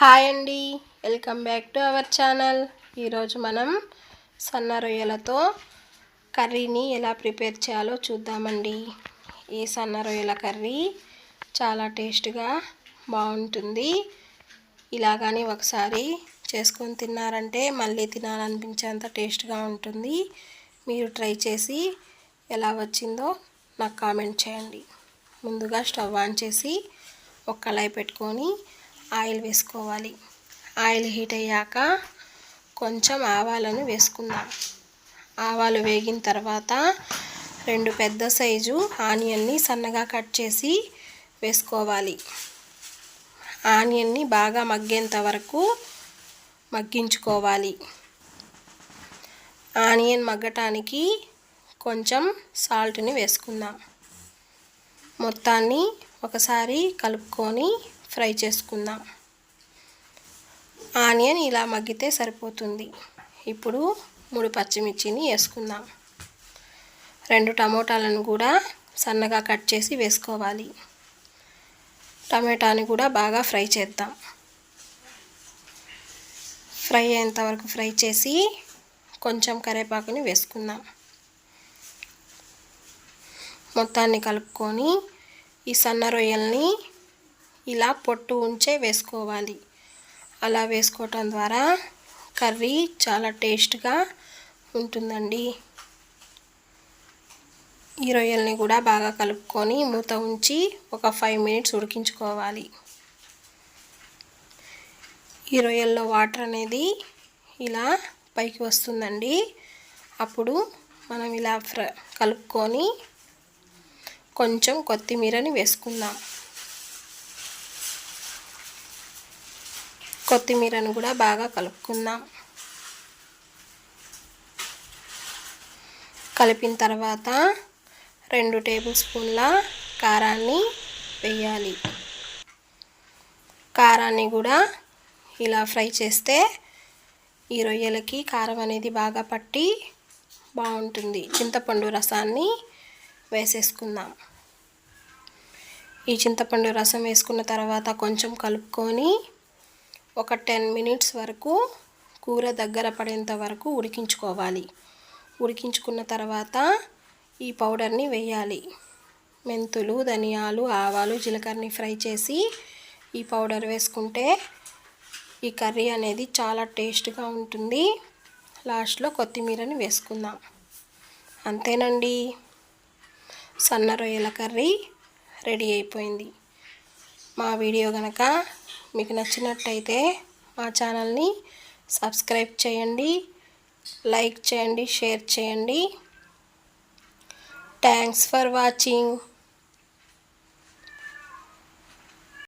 Hi అండి. Welcome back to our channel. ఈరోజు మనం సన్న రొయ్యలతో కర్రీని ఎలా ప్రిపేర్ చేయాలో చూద్దామండి. ఈ సన్న రొయ్యల కర్రీ చాలా టేస్ట్గా బాగుంటుంది. ఇలా కానీ ఒకసారి చేసుకొని తిన్నారంటే మళ్ళీ తినాలనిపించేంత టేస్ట్గా ఉంటుంది. మీరు ట్రై చేసి ఎలా వచ్చిందో నాకు కామెంట్ చేయండి. ముందుగా స్టవ్ ఆన్ చేసి ఒక కళాయి పెట్టుకొని ఆయిల్ వేసుకోవాలి. ఆయిల్ హీట్ అయ్యాక కొంచెం ఆవాలను వేసుకుందాం. ఆవాలు వేగిన తర్వాత రెండు పెద్ద సైజు ఆనియన్ని సన్నగా కట్ చేసి వేసుకోవాలి. ఆనియన్ని బాగా మగ్గేంత వరకు మగ్గించుకోవాలి. ఆనియన్ మగ్గటానికి కొంచెం సాల్ట్ని వేసుకుందాం. మొత్తాన్ని ఒకసారి కలుపుకొని ఫ్రై చేసుకుందాం. ఆనియన్ ఇలా మగ్గితే సరిపోతుంది. ఇప్పుడు మూడు పచ్చిమిర్చిని వేసుకుందాం. రెండు టమోటాలను కూడా సన్నగా కట్ చేసి వేసుకోవాలి. టమాటాని కూడా బాగా ఫ్రై చేద్దాం. ఫ్రై అయ్యేంతవరకు ఫ్రై చేసి కొంచెం కరివేపాకుని వేసుకుందాం. మొత్తాన్ని కలుపుకొని ఈ సన్న రొయ్యల్ని ఇలా పొట్టు ఉంచే వేసుకోవాలి. అలా వేసుకోవటం ద్వారా కర్రీ చాలా టేస్ట్గా ఉంటుందండి. ఈ రొయ్యల్ని కూడా బాగా కలుపుకొని మూత ఉంచి ఒక ఫైవ్ మినిట్స్ ఉడికించుకోవాలి. ఈ రొయ్యల్లో వాటర్ అనేది ఇలా పైకి వస్తుందండి. అప్పుడు మనం ఇలా ఫ్ర కలుపుకొని కొంచెం కొత్తిమీరని వేసుకుందాం. కొత్తిమీరను కూడా బాగా కలుపుకుందాం. కలిపిన తర్వాత రెండు టేబుల్ స్పూన్ల కారాన్ని వేయాలి. కారాన్ని కూడా ఇలా ఫ్రై చేస్తే ఈ రొయ్యలకి కారం అనేది బాగా పట్టి బాగుంటుంది. చింతపండు రసాన్ని వేసేసుకుందాం. ఈ చింతపండు రసం వేసుకున్న తర్వాత కొంచెం కలుపుకొని ఒక టెన్ మినిట్స్ వరకు కూర దగ్గర పడేంత వరకు ఉడికించుకోవాలి. ఉడికించుకున్న తర్వాత ఈ పౌడర్ని వేయాలి. మెంతులు ధనియాలు ఆవాలు జీలకర్రని ఫ్రై చేసి ఈ పౌడర్ వేసుకుంటే ఈ కర్రీ అనేది చాలా టేస్ట్గా ఉంటుంది. లాస్ట్లో కొత్తిమీరని వేసుకుందాం. అంతేనండి. సన్న రొయ్యల కర్రీ రెడీ అయిపోయింది. మా వీడియో కనుక మీకు నచ్చినట్టయితే మా ఛానల్ని సబ్స్క్రైబ్ చేయండి లైక్ చేయండి షేర్ చేయండి. Thanks for watching